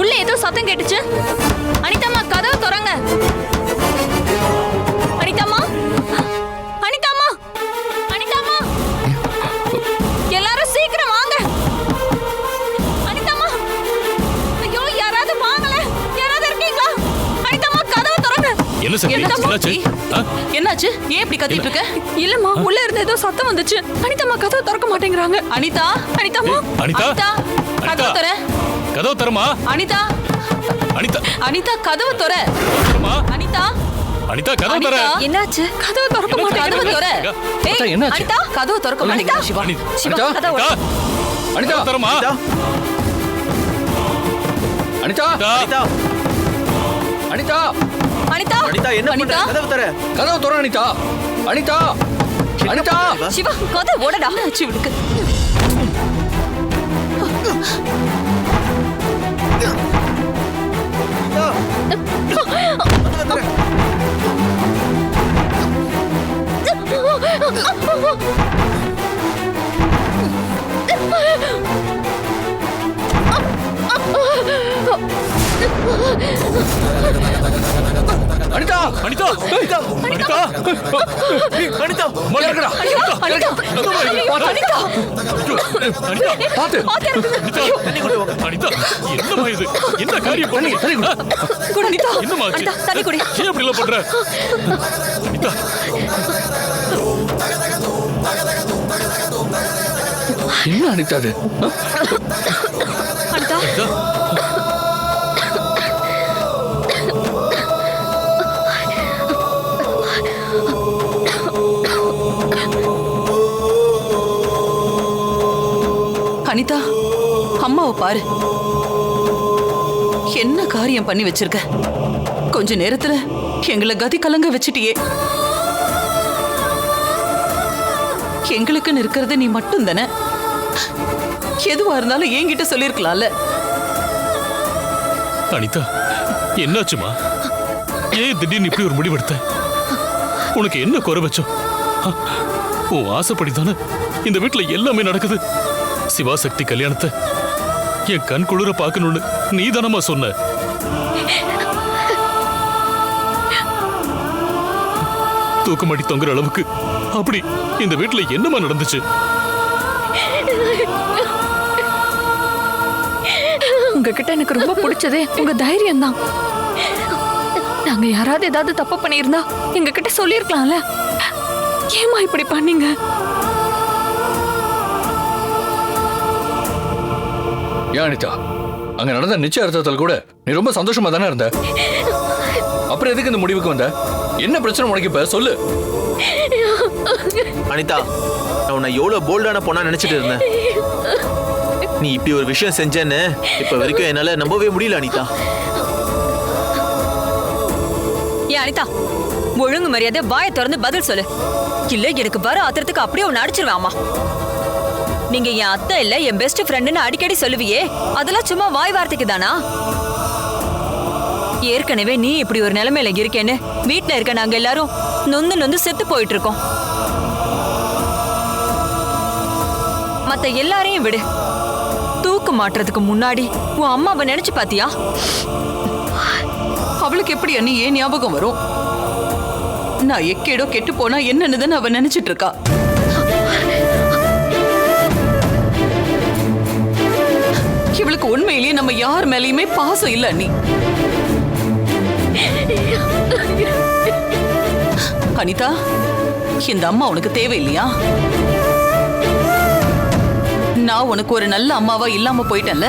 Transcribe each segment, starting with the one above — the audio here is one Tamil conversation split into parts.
உள்ள ஏதோ சத்தம் கேட்டுச்சு. அனிதாமா கதவை திறங்க. அனிதாமா அனிதாமா அனிதாமா எல்லாரும் சீக்கிரம் வாங்க. அனிதாமா ஐயோ யாராவது வாங்கல. யாராவது இருக்கீங்களா? அனிதாமா கதவை திறங்க. என்ன சக்தி? என்னாச்சு? என்னாச்சு? ஏன் இப்படி கத்திட்டு இருக்க? இல்லம்மா உள்ள இருந்து ஏதோ சத்தம் வந்துச்சு. அனிதாமா கதவை திறக்க மாட்டேங்கிறாங்க. அனிதா? அனிதாமா அனிதா? கதவு தர கதவு தரமா? அனிதா. அனிதா. அனிதா கதவு தர தரமா? அனிதா. அனிதா கதவு தர. என்னாச்சு? கதவை திறக்க என்ன மாட்டேங்கிறாங்க கதவு தர ஏய், அனிதா, என்னாச்சு? அனிதா கதவு திறக்க மாட்டேங்கிறா சிவா சிவா? கதவு அனிதா தரமா? அனிதா. அனிதா. அனிதா. அனிதா. அனிதா. என்ன பண்ற அனிதா. கதவு தர கதவு திற அனிதா. அனிதா. அனிதா. சிவா கதவு ஓடடா. ஆச்சு இவளுக்கு Oh, my God. Anitha Anitha Anitha Anitha Anitha மொழி இருக்கடா அனிதா அனிதா அனிதா பாத்து. அனிதா என்னமா இது? என்ன காரியம் பண்ணி தண்ணி குடி. அனிதா என்னமா அனிதா தண்ணி குடி. ஏன் எல்லாம் பண்ற? அனிதா என்ன அனிதா அது? அனிதா அம்மாவை பாரு. என்ன காரியம் பண்ணி வச்சிருக்க? கொஞ்ச நேரத்துல எங்களை கதி கலங்க வச்சிட்டியே. எங்களுக்குன்னு இருக்கிறது நீ மட்டும் தானே எதுவா இருந்தாலும் என்கிட்ட சொல்லிருக்கலாம்ல. அனிதா என்னாச்சுமா? ஏன் திடீர்னு இப்படி ஒரு முடிவெடுத்த? உனக்கு என்ன குறை வச்சோம்? உன் ஆசைப்படி தானே இந்த வீட்டுல எல்லாமே நடக்குது. சிவாசக்தி கல்யாணத்தை என் கண் குளிர பார்க்கணும்னு நீ தானமா சொன்ன. தூக்கமாடி தொங்குற அளவுக்கு அப்படி இந்த வீட்டுல என்னமா நடந்துச்சு? உங்ககிட்ட எனக்கு ரொம்ப பிடிச்சதே உங்க தைரியம் தான் நாங்க யாராவது ஏதாவது தப்பு பண்ணியிருந்தா எங்ககிட்ட சொல்லியிருக்கலாம்ல. ஏமா இப்படி பண்ணீங்க? ஏன் அனிதா? அங்க நடந்த நிச்சயார்த்தத்தில் கூட நீ ரொம்ப சந்தோஷமா தானே இருந்த? அப்புறம் எதுக்கு இந்த முடிவுக்கு வந்த? என்ன பிரச்சனை உனக்கு இப்ப? சொல்லு. அனிதா நான் உன்னை எவ்வளவு போல்டான பொண்ணா நினைச்சிட்டு இருந்தேன். நீ இப்படி ஒரு விஷயம் செஞ்சேன்னு இப்ப வரைக்கும் என்னால நம்பவே முடியல அனிதா. ஏன் அனிதா ஒழுங்கு மரியாதை வாயை திறந்து பதில் சொல்லு. இல்ல எனக்கு வர ஆத்திரத்துக்கு அப்படியே உன்னை அடிச்சிருவேன் அம்மா. நீங்க என் அத்தை இல்ல என் பெஸ்ட் ஃப்ரெண்டுன்னு அடிக்கடி சொல்லுவியே. அதெல்லாம் சும்மா வாய் வார்த்தைக்கு தானா? ஏற்கனவே நீ இப்படி ஒரு நிலைமையில இருக்கேன்னு. வீட்ல இருக்க நாங்க எல்லாரும் நொந்து நொந்து செத்து போயிட்டு இருக்கோம் மத்த எல்லாரையும் விடு. தூக்கு மாட்டுறதுக்கு முன்னாடி உன் அம்மாவை நினைச்சு பாத்தியா? அவளுக்கு எப்படி அண்ணி ஏன் ஞாபகம் வரும்? நான் எக்கேடோ கெட்டு போனா என்னன்னுதான் அவ நினைச்சிட்டு இருக்கா. இவளுக்கு உண்மையிலேயே நம்ம யார் மேலயுமே பாசம் இல்ல நீ அனிதா இந்த அம்மா உனக்கு தேவையில்லையா? நான் உனக்கு ஒரு நல்ல அம்மாவா இல்லாம போயிட்டேன்ல?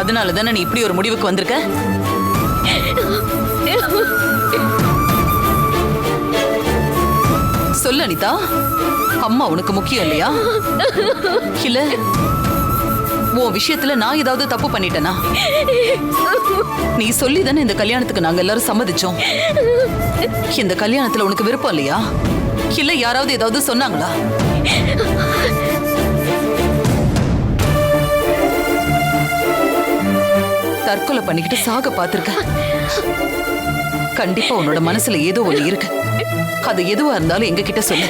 அதனால தானே நீ இப்படி ஒரு முடிவுக்கு வந்திருக்க? சொல்லு அனிதா. அம்மா உனக்கு முக்கியம் இல்லையா? இல்ல. உன் விஷயத்துல நான் ஏதாவது தப்பு பண்ணிட்டேனா? நீ சொல்லி தானே இந்த கல்யாணத்துக்கு நாங்க எல்லாரும் சம்மதிச்சோம். இந்த கல்யாணத்துல உனக்கு விருப்பம் இல்லையா? இல்ல யாராவது ஏதாவது சொன்னாங்களா? தற்கொலை பண்ணிக்கிட்டு சாக பார்த்திருக்க. கண்டிப்பா உன்னோட மனசுல ஏதோ ஒண்ணு இருக்கு. அது எதுவா இருந்தாலும் எங்க கிட்ட சொல்லு.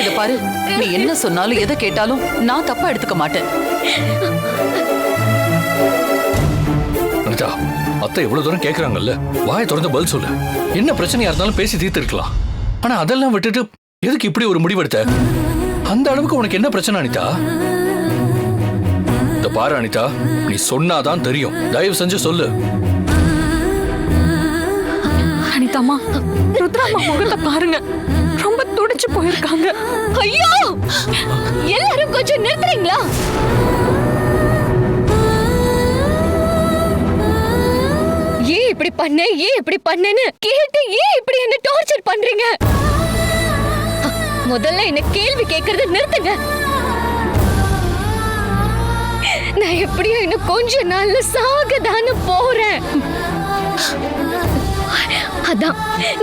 இத பாரு. நீ என்ன சொன்னாலும் எதை கேட்டாலும் நான் தப்பா எடுத்துக்க மாட்டேன். அனிதா அத்தை இவ்வளவு தூரம் கேக்குறாங்கல்ல? வாயை திறந்து பதில் சொல்லு. என்ன பிரச்சனையா இருந்தாலும் பேசி தீர்த்திருக்கலாம். ஆனா அதெல்லாம் விட்டுட்டு எதுக்கு இப்படி ஒரு முடிவெடுத்த? அந்த அளவுக்கு உனக்கு என்ன பிரச்சனை அனிதா? இந்த பாரு அனிதா. நீ சொன்னாதான் தெரியும். தயவு செஞ்சு சொல்லு. அனிதாமா ருத்ராமா முகத்தை பாருங்க. துடிச்சு போயிருக்காங்க. ஐயோ! எல்லாரும் கொஞ்சம் நிறுத்துறீங்களா? ஏன் இப்படி பண்ண? ஏன் இப்படி பண்ணேன்னு கேட்டு ஏன் இப்படி என்ன டார்ச்சர் பண்றீங்க? முதல்ல என்ன கேள்வி கேக்குறத நிறுத்துங்க. நான் எப்படியோ இன்னும் கொஞ்ச நாள்ல சாகதான்னு போறேன். அதான்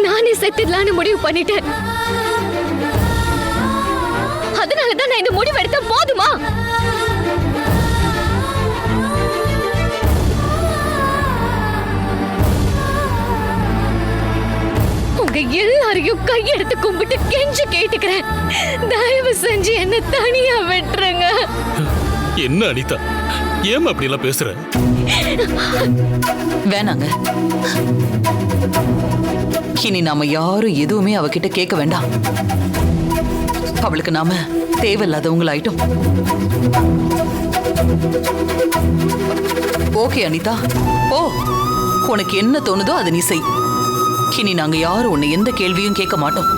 நானே செத்துடலான்னு முடிவு பண்ணிட்டேன். அதனாலதான் நான் இந்த முடிவு எடுத்த போதுமா? உங்க எல்லாரையும் கையெடுத்து கும்பிட்டு கெஞ்சி கேட்டுக்கிறேன். தயவு செஞ்சு என்ன தனியா விட்டுருங்க. என்ன அனிதா? ஏன் அப்படி எல்லாம் பேசுற? வேணாங்க. இனி நாம யாரும் எதுவுமே அவகிட்ட கேட்க வேண்டாம். அவளுக்கு நாம தேவையில்லாதவங்களாயிட்டோம் ஓகே அனிதா. ஓ உனக்கு என்ன தோணுதோ அதை நீ செய். இனி நாங்க யாரும் உன்னை எந்த கேள்வியும் கேட்க மாட்டோம்.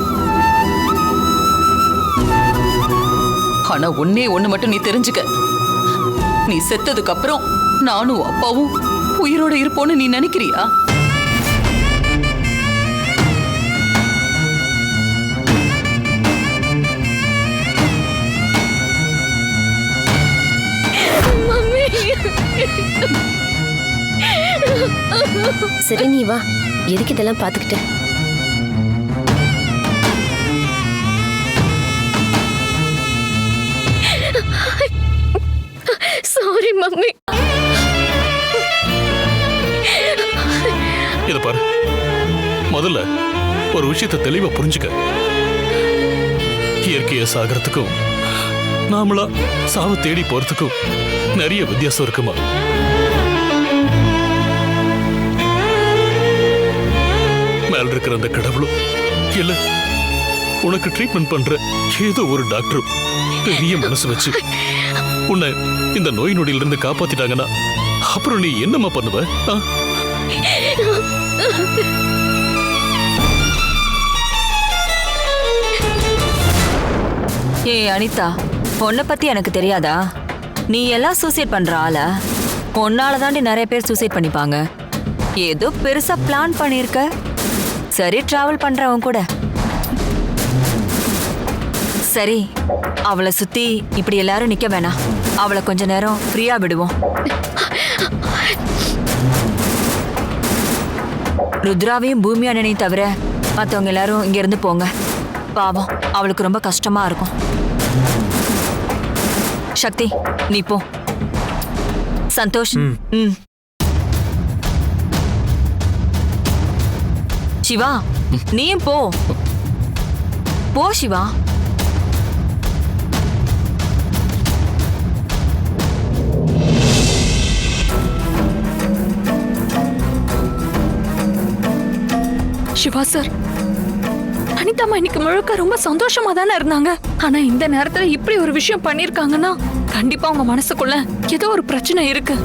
ஆனா ஒன்னே ஒண்ணு மட்டும் நீ தெரிஞ்சுக்க. நீ செத்ததுக்கு அப்புறம் நானும் அப்பாவும் உயிரோட இருப்போன்னு நீ நினைக்கிறியா? சரி நீ வா. எதுக்கு இதெல்லாம் பார்த்துக்கிட்டு? Sorry mummy. இத பாரு. முதல்ல ஒரு விஷயத்தை தெளிவா புரிஞ்சுக்க. இயற்கையை சாகிறதுக்கும் நாமளா சாவை தேடி போறதுக்கும் நிறைய வித்தியாசம் இருக்குமா? மேல இருக்கிற அந்த கடவுளும் இல்ல உனக்கு ட்ரீட்மெண்ட் பண்ற ஏதோ ஒரு டாக்டரும் பெரிய மனசு வச்சு உன்னை இந்த நோய் நொடியிலிருந்து காப்பாத்திட்டாங்கன்னா அப்புறம் நீ என்னம்மா பண்ணுவ? ஆ? ஏய் அனிதா. பொண்ணை பத்தி எனக்கு தெரியாதா? நீ எல்லாம் சூசைட் பண்ற ஆள? பொண்ணால தாண்டி நிறைய பேர் சூசைட் பண்ணிப்பாங்க. ஏதோ பெருசா பிளான் பண்ணிருக்க. சரி டிராவல் பண்றவன் கூட. சரி அவளை சுத்தி இப்படி எல்லாரும் நிக்க வேணாம். அவளை கொஞ்ச நேரம் ஃப்ரீயா விடுவோம். ருத்ராவையும் பூமி அண்ணனையும் தவிர மற்றவங்க எல்லாரும் இங்க இருந்து போங்க. பாவம் அவளுக்கு ரொம்ப கஷ்டமா இருக்கும். சக்தி. நீ போ. சந்தோஷ். ம். சிவா நீயும் போ. போ சிவா. சிவா சார். அனிதாமா இன்னைக்கு முழுக்க ரொம்ப சந்தோஷமா தானே இருந்தாங்க. ஆனா இந்த நேரத்துல இப்படி ஒரு விஷயம் பண்ணிருக்காங்கன்னா கண்டிப்பா உங்க மனசுக்குள்ள ஏதோ ஒரு பிரச்சனை இருக்கு.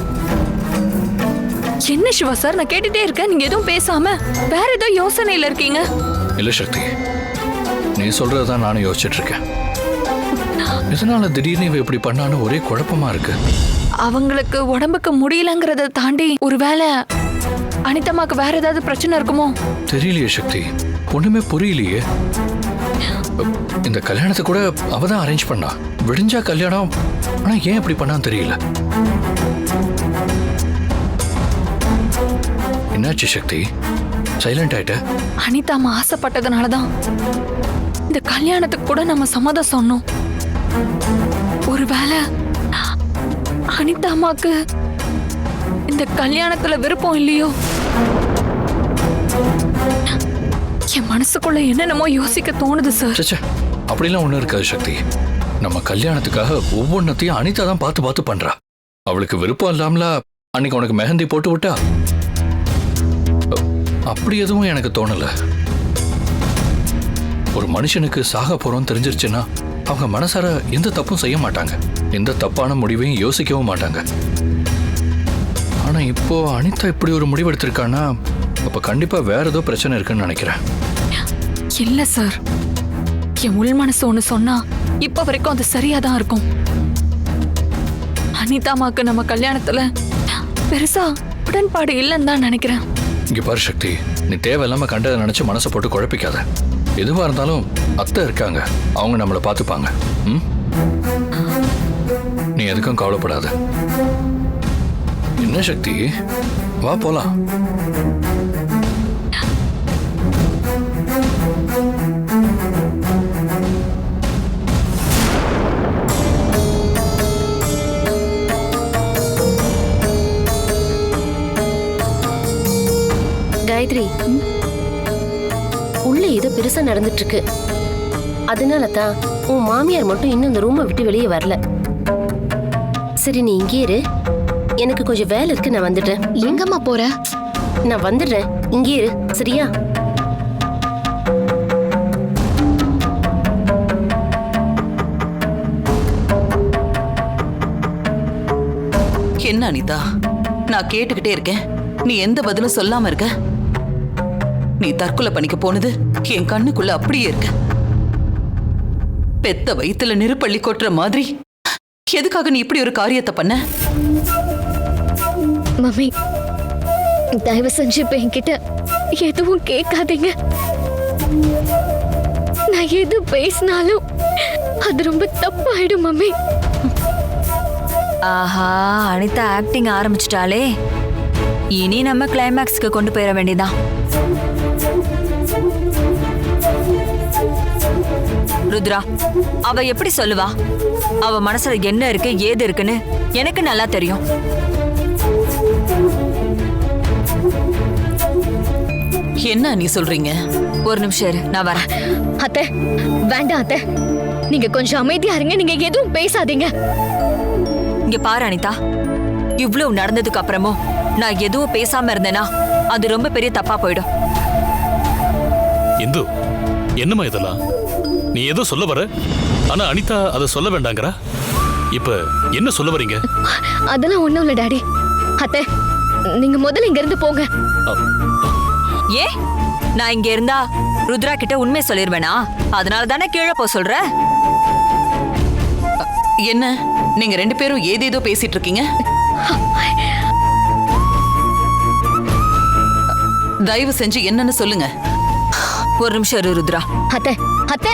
என்ன சிவா சார் நான் கேட்டுட்டே இருக்கேன். நீங்க எதுவும் பேசாம வேற ஏதோ யோசனையில இருக்கீங்க? இல்ல சக்தி நீ சொல்றதுதான் நானும் யோசிச்சுட்டு இருக்கேன் எதனால திடீர்னு இவ இப்படி பண்ணான்னு ஒரே குழப்பமா இருக்கு. அவங்களுக்கு உடம்புக்கு முடியலங்கிறத தாண்டி ஒருவேளை அனிதம்மாக்கு வேற ஏதாவது பிரச்சனை இருக்குமோ? தெரியலையே சக்தி ஒண்ணுமே புரியலையே. இந்த கல்யாணத்தை கூட அவ தான் அரேஞ்ச் பண்ணா. விடிஞ்சா கல்யாணம் ஆனா ஏன் இப்படி பண்ணான்னு தெரியல. என்னாச்சு சக்தி? சைலண்ட் ஆயிட்ட? அனிதா அம்மா ஆசைப்பட்டதுனாலதான். இந்த கல்யாணத்துக்கு கூட நம்ம சம்மதம் சொன்னோம். ஒருவேளை அனிதா அம்மாக்கு இந்த கல்யாணத்துல விருப்பம் இல்லையோ? என் மனசுக்குள்ள என்னென்னமோ யோசிக்க தோணுது சார் அப்படிலாம் ஒன்றும் இருக்காது சக்தி. நம்ம கல்யாணத்துக்காக ஒவ்வொன்றத்தையும் அனிதா தான் பார்த்து பார்த்து பண்றா. அவளுக்கு விருப்பம் இல்லாமல அன்னைக்கு உனக்கு மெஹந்தி போட்டு விட்டா? அப்படி எதுவும் எனக்கு தோணல. ஒரு மனுஷனுக்கு சாக போறோம் தெரிஞ்சிருச்சுன்னா அவங்க மனசார எந்த தப்பும் செய்ய மாட்டாங்க. எந்த தப்பான முடிவையும் யோசிக்கவும் மாட்டாங்க. ஆனா இப்போ அனிதா இப்படி ஒரு முடிவு எடுத்திருக்கான்னா அப்ப கண்டிப்பா வேற ஏதோ பிரச்சனை இருக்குன்னு நினைக்கிறேன். இல்ல சார். என் உள் மனசு ஒண்ணு சொன்னா இப்ப வரைக்கும் அது சரியா தான் இருக்கும். அனிதா அம்மாக்கு நம்ம கல்யாணத்துல பெருசா உடன்பாடு இல்லைன்னு தான் நினைக்கிறேன். இங்க பாரு சக்தி நீ தேவையில்லாம கண்டதை நினைச்சு மனசை போட்டு குழப்பிக்காத. எதுவா இருந்தாலும் அத்தை இருக்காங்க. அவங்க நம்மளை பார்த்துப்பாங்க. ம்? நீ எதுக்கும் கவலைப்படாத. என்ன சக்தி? வா போலாம். காயத்ரி. உள்ள ஏதோ பெருசா நடந்துட்டு இருக்கு அதனால தான் உன் மாமியார் மட்டும் இன்னும் இந்த ரூமை விட்டு வெளியே வரல. சரி நீ இங்கே இரு. எனக்கு கொஞ்சம் வேலை இருக்கு நான் வந்துடுறேன். எங்கம்மா போற? நான் வந்துடுறேன். இங்கே இரு சரியா? என்ன அனிதா? நான் கேட்டுக்கிட்டே இருக்கேன். நீ எந்த பதிலும் சொல்லாம இருக்க? நீ தற்கொலை பண்ணிக்க போனது என் கண்ணுக்குள்ள அப்படியே இருக்கு. பெத்த வயித்துல நெருப்பள்ளி கொட்டுற மாதிரி. எதுக்காக நீ இப்படி ஒரு காரியத்தை பண்ண? மம்மி தயவு செஞ்சு இப்ப என்கிட்ட எதுவும் கேட்காதீங்க. நான் எது பேசினாலும் அது ரொம்ப தப்பாயிடும் மம்மி. ஆஹா அனிதா ஆக்டிங் ஆரம்பிச்சிட்டாலே இனி நம்ம கிளைமேக்ஸ்க்கு கொண்டு போயிட வேண்டியதான் ருத்ரா அவ எப்படி சொல்லுவா? அவ மனசுல என்ன இருக்கு ஏது இருக்குன்னு எனக்கு நல்லா தெரியும். என்ன நீ சொல்றீங்க? ஒரு நிமிஷம் இரு நான் வரேன். அத்தை வேண்டாம் அத்தை. நீங்க கொஞ்சம் அமைதியா இருங்க நீங்க எதுவும் பேசாதீங்க. இங்க பாரு அனிதா இவ்வளவு நடந்ததுக்கு அப்புறமும் நான் எதுவும் பேசாம இருந்தேனா அது ரொம்ப பெரிய தப்பா போயிடும். இந்து என்னம்மா இதெல்லாம்? நீ ஏதோ சொல்ல வர? ஆனா அனிதா அதை சொல்ல வேண்டாங்கறா? இப்ப என்ன சொல்ல வரீங்க? அதெல்லாம் ஒண்ணும் இல்ல டாடி. அத்தை நீங்க முதல்ல இங்க இருந்து போங்க ஏ நான் இங்க இருந்தா ருத்ரா கிட்ட உண்மை சொல்லிருவேனா? அதனால தானே கீழே போ சொல்ற? என்ன? நீங்க ரெண்டு பேரும் ஏதேதோ பேசிட்டு இருக்கீங்க? தயவு செஞ்சு என்னன்னு சொல்லுங்க. ஒரு நிமிஷம் இரு ருத்ரா. அத்தை அத்தை.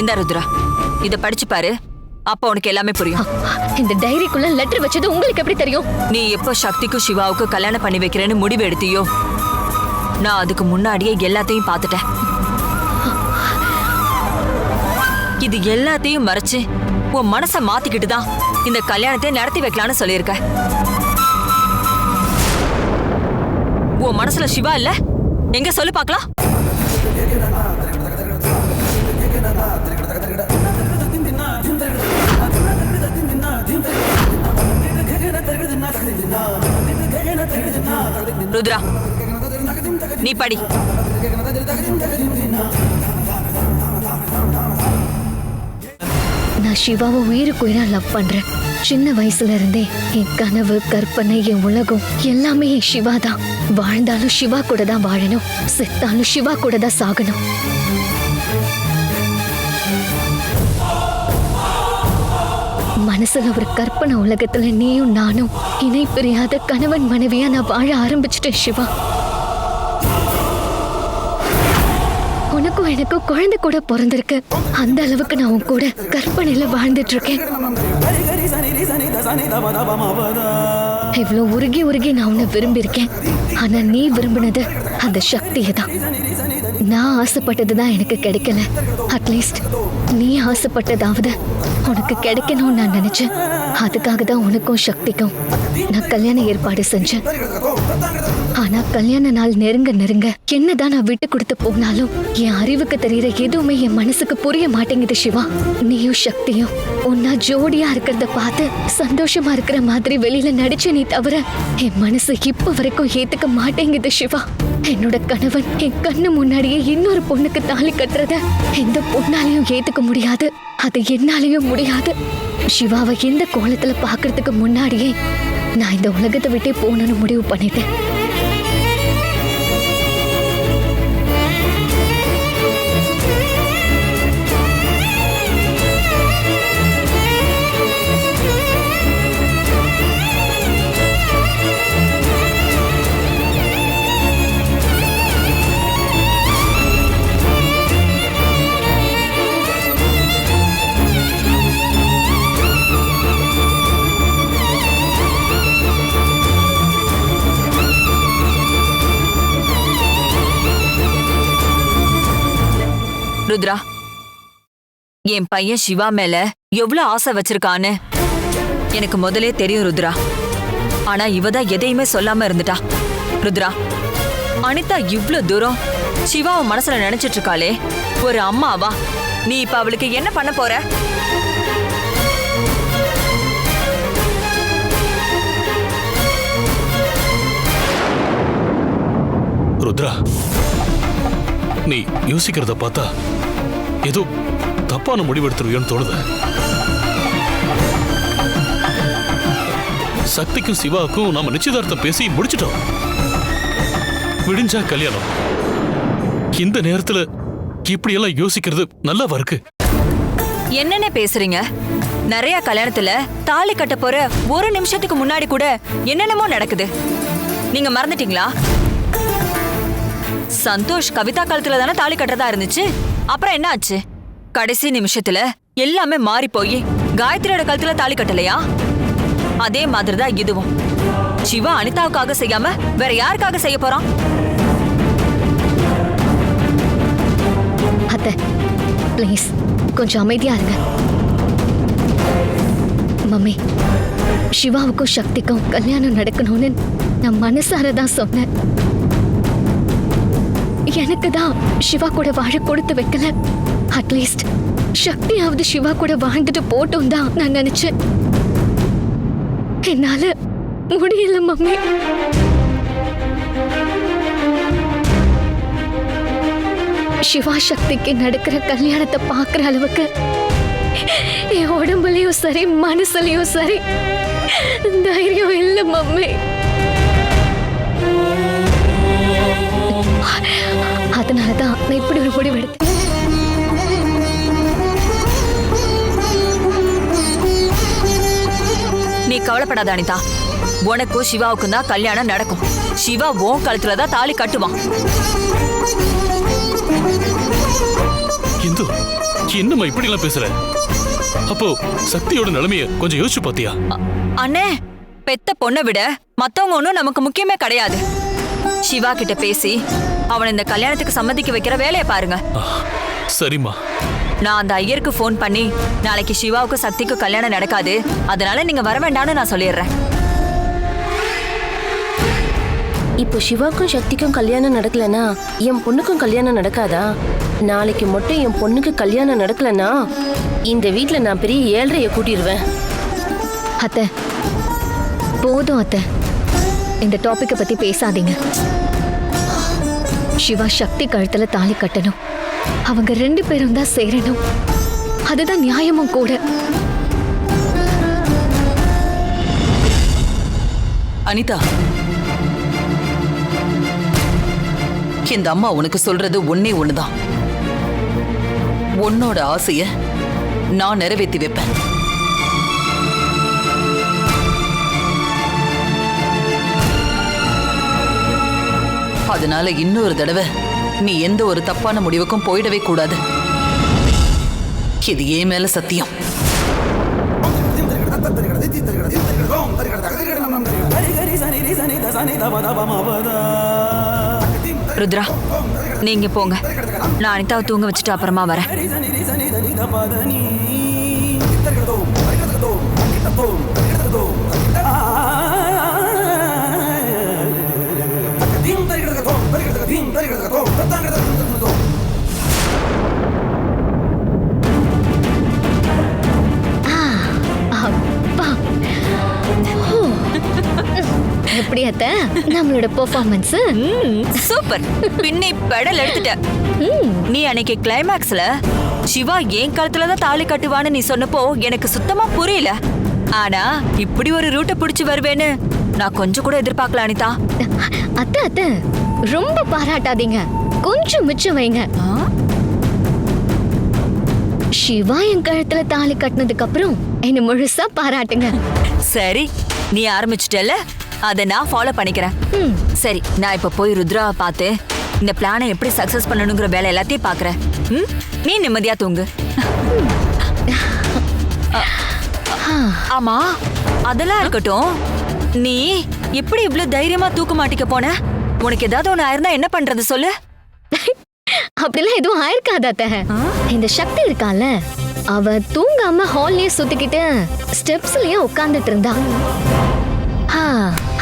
இந்த ருத்ரா இத படிச்சு பாரு. அப்ப உனக்கு எல்லாமே புரியும். இந்த டைரிக்குள்ள லெட்டர் வச்சது உங்களுக்கு எப்படி தெரியும்? நீ எப்போ சக்திக்கும் சிவாவுக்கும் கல்யாணம் பண்ணி வைக்கிறேன்னு முடிவு எடுத்தியோ? நான் அதுக்கு முன்னாடியே எல்லாத்தையும் பார்த்துட்டேன். இது எல்லாத்தையும் மறைச்சு உன் மனச மாத்திக்கிட்டு தான் இந்த கல்யாணத்தை நடத்தி வைக்கலாம்னு சொல்லியிருக்க. உன் மனசுல சிவா இல்ல? எங்க சொல்லு பாக்கலாம். ருத்ரா நீ படி. நான் சிவாவை உயிருக்கு உயிரா லவ் பண்றேன். சின்ன வயசுல இருந்தே என் கனவு கற்பனை என் உலகம் எல்லாமே என் சிவா தான். வாழ்ந்தாலும் சிவா கூட தான் வாழணும். செத்தாலும் சிவா கூட தான் சாகணும். மனசுல ஒரு கற்பனை உலகத்துல நீயும் நானும் இணை பிரியாத கணவன் மனைவியா நான் வாழ ஆரம்பிச்சிட்டேன் சிவா. எனக்கு குழந்தை கூட பிறந்திருக்கு. அந்த அளவுக்கு நான் உன் கூட கற்பனையில வாழ்ந்துட்டு இருக்கேன் இவ்வளோ உருகி உருகி நான் உன்னை விரும்பியிருக்கேன். ஆனா நீ விரும்பினது அந்த சக்தியை தான் நான் ஆசைப்பட்டது தான் எனக்கு கிடைக்கல. அட்லீஸ்ட் நீ ஆசைப்பட்டதாவது உனக்கு கிடைக்கணும்னு நான் நினைச்சேன். அதுக்காக தான் உனக்கும் சக்திக்கும் நான் கல்யாண ஏற்பாடு செஞ்சேன். ஆனா கல்யாண நாள் நெருங்க நெருங்க என்னதான் நான் விட்டு கொடுத்து போனாலும் என் அறிவுக்கு தெரியற எதுவுமே என் மனசுக்கு புரிய மாட்டேங்குது சிவா. நீயும் சக்தியும் உன்னா ஜோடியா இருக்கிறத பார்த்து சந்தோஷமா இருக்கிற மாதிரி வெளியில நடிச்ச நீ தவிர என் மனசு இப்ப வரைக்கும் ஏத்துக்க மாட்டேங்குது சிவா. என்னோட கணவன் என் கண்ணு முன்னாடியே இன்னொரு பொண்ணுக்கு தாலி கட்டுறத எந்த பொண்ணாலையும் ஏத்துக்க முடியாது. அது என்னாலையும் முடியாது. சிவாவை எந்த கோலத்துல பாக்குறதுக்கு முன்னாடியே நான் இந்த உலகத்தை விட்டே போகணும்னு முடிவு பண்ணிட்டேன். என் பையன் சிவா மேல எவ்வளவு ஆசை வச்சிருக்கான்னு எனக்கு முதலே தெரியும் ருத்ரா. ஆனா இவ தான் எதையுமே சொல்லாம இருந்துட்டா. ருத்ரா அனிதா இவ்ளோ தூரம் சிவாவை மனசுல நினைச்சிட்டு இருக்காளே. ஒரு அம்மாவா? நீ இப்ப அவளுக்கு என்ன பண்ண போற? ருத்ரா நீ யோசிக்கிறத பார்த்தா ஏதோ தப்பான முடிவெடுத்துருவியோன்னு தோணுது. சக்திக்கும் சிவாவுக்கும் நாம நிச்சயதார்த்தம் பேசி முடிச்சிட்டோம். விடிஞ்சா கல்யாணம். இந்த நேரத்துல இப்படி எல்லாம் யோசிக்கிறது நல்லாவா இருக்கு? என்னென்ன பேசுறீங்க? நிறைய கல்யாணத்துல தாலி கட்ட போற ஒரு நிமிஷத்துக்கு முன்னாடி கூட என்னென்னமோ நடக்குது. நீங்க மறந்துட்டீங்களா? சந்தோஷ் கவிதா காலத்துல தானே தாலி கட்டுறதா இருந்துச்சு. அப்புறம் என்ன ஆச்சு கடைசி நிமிஷத்துல எல்லாமே மாறி போய் காயத்ரியோட கழுத்துல தாலி கட்டலையா? அதே மாதிரிதான் இதுவும். சிவா அனிதாவுக்காக செய்யாம வேற யாருக்காக செய்ய போறான்? அத்தை ப்ளீஸ் கொஞ்சம் அமைதியா இருங்க. மம்மி சிவாவுக்கும் சக்திக்கும் கல்யாணம் நடக்கணும்னு நான் மனசார தான் சொன்னேன். எனக்கு தான் சிவா கூட வாழ கொடுத்து வைக்கல. அட்லீஸ்ட் சக்தியாவது சிவா கூட வாழ்ந்துட்டு போட்டோம் தான் நான் நினைச்சேன் என்னால முடியல மம்மி சிவா சக்திக்கு நடக்கிற கல்யாணத்தை பார்க்குற அளவுக்கு என் உடம்புலயும் சரி மனசுலயும் சரி தைரியம் இல்லை மம்மி அதனாலதான் நான் இப்படி ஒரு முடிவு எடுத்தேன் கவலைப்படாத அனிதா. உனக்கும் சிவாவுக்கும் தான் கல்யாணம் நடக்கும். சிவா உன் கழுத்துல தான் தாலி கட்டுவான். இந்து என்னம்மா இப்படி எல்லாம் பேசுற? அப்போ சக்தியோட நிலைமைய கொஞ்சம் யோசிச்சு பாத்தியா? அண்ணே பெத்த பொண்ணை விட மத்தவங்க ஒன்றும் நமக்கு முக்கியமே கிடையாது. சிவா கிட்ட பேசி அவனை இந்த கல்யாணத்துக்கு சம்மதிக்க வைக்கிற வேலையை பாருங்க. சரிம்மா. நான் அந்த ஐயருக்கு ஃபோன் பண்ணி நாளைக்கு சிவாவுக்கும் சக்திக்கும் கல்யாணம் நடக்காது அதனால நீங்க வர வேண்டாம்னு நான் சொல்லிடுறேன். இப்போ சிவாக்கும் சக்திக்கும் கல்யாணம் நடக்கலனா என் பொண்ணுக்கும் கல்யாணம் நடக்காதா? நாளைக்கு மட்டும் என் பொண்ணுக்கு கல்யாணம் நடக்கலனா இந்த வீட்ல நான் பெரிய ஏழ்றைய கூட்டிடுவேன். அத்தை போதும் அத்தை. இந்த டாபிக்கை பத்தி பேசாதீங்க. சிவா சக்தி கழுத்துல தாலி கட்டணும். அவங்க ரெண்டு பேரும் தான் சேரணும். அதுதான் நியாயமும் கூட. அனிதா. இந்த அம்மா உனக்கு சொல்றது ஒன்னே ஒண்ணுதான். உன்னோட ஆசைய நான் நிறைவேத்தி வைப்பேன். அதனால இன்னொரு தடவை நீ எந்த ஒரு தப்பான முடிவுக்கும் போயிடவே கூடாது. இது ஏன் மேல சத்தியம். ருத்ரா நீங்க போங்க. நான் அனிதாவை தூங்க வச்சுட்டு அப்புறமா வரேன். அப்பா எப்படி அத்த? நம்மளோட பெர்ஃபார்மன்ஸ் சூப்பர் பின்னி பெடல் எடுத்துட்ட. நீ அன்னைக்கு கிளைமேக்ஸ்ல சிவா என் கழுத்துல தான் தாலி கட்டுவான்னு நீ சொன்னப்போ எனக்கு சுத்தமா புரியல. ஆனா இப்படி ஒரு ரூட்டை பிடிச்சு வருவேன்னு நான் கொஞ்சம் கூட எதிர்பார்க்கல அனிதா. அத்த அத்த ரொம்ப பாராட்டாதீங்க. கொஞ்சம் மிச்சம் வைங்க? சிவா என் கழுத்துல தாலி கட்டினதுக்கு அப்புறம் என்ன முழுசா பாராட்டுங்க. சரி நீ ஆரம்பிச்சிட்டல அதை நான் ஃபாலோ பண்ணிக்கிறேன். ம். சரி நான் இப்ப போய் ருத்ராவை பார்த்து இந்த பிளானை எப்படி சக்சஸ் பண்ணணுங்கிற வேலை எல்லாத்தையும் பாக்குறேன் ம்? நீ நிம்மதியா தூங்கு. ஆமா அதெல்லாம் இருக்கட்டும். நீ எப்படி இவ்ளோ தைரியமா தூக்க மாட்டிக்க போன? உனக்கு ஏதாவது ஒண்ணு ஆயிருந்தா என்ன பண்றது சொல்லு. அப்படிலாம் எதுவும் ஆயிருக்காத அத்த. இந்த சக்தி இருக்கால அவ தூங்காம ஹால்லயே சுத்திக்கிட்டு ஸ்டெப்ஸ்லயே உட்கார்ந்துட்டு இருந்தா.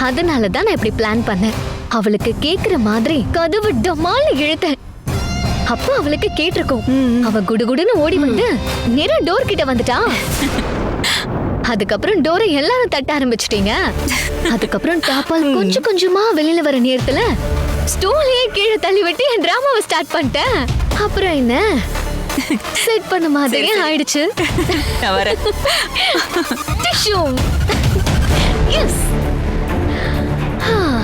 அதனால தான் நான் இப்படி பிளான் பண்ணேன். அவளுக்கு கேக்குற மாதிரி கதவு டமால்னு இழுத்தேன். அப்போ அவளுக்கு கேட்டிருக்கும். அவ குடுகுடுன்னு ஓடி வந்து நேரா டோர் கிட்ட வந்துட்டா. அதுக்கப்புறம் டோரை எல்லாரும் தட்ட ஆரம்பிச்சிட்டீங்க. அதுக்கப்புறம் டாப்பால் கொஞ்சம் கொஞ்சமா வெளியில வர நேரத்துல ஸ்டூலையே கீழே தள்ளி விட்டு என் டிராமாவை ஸ்டார்ட் பண்ணிட்டேன். அப்புறம் என்ன? செட் பண்ண மாதிரியே ஆயிடுச்சு. Tissue yes Huh.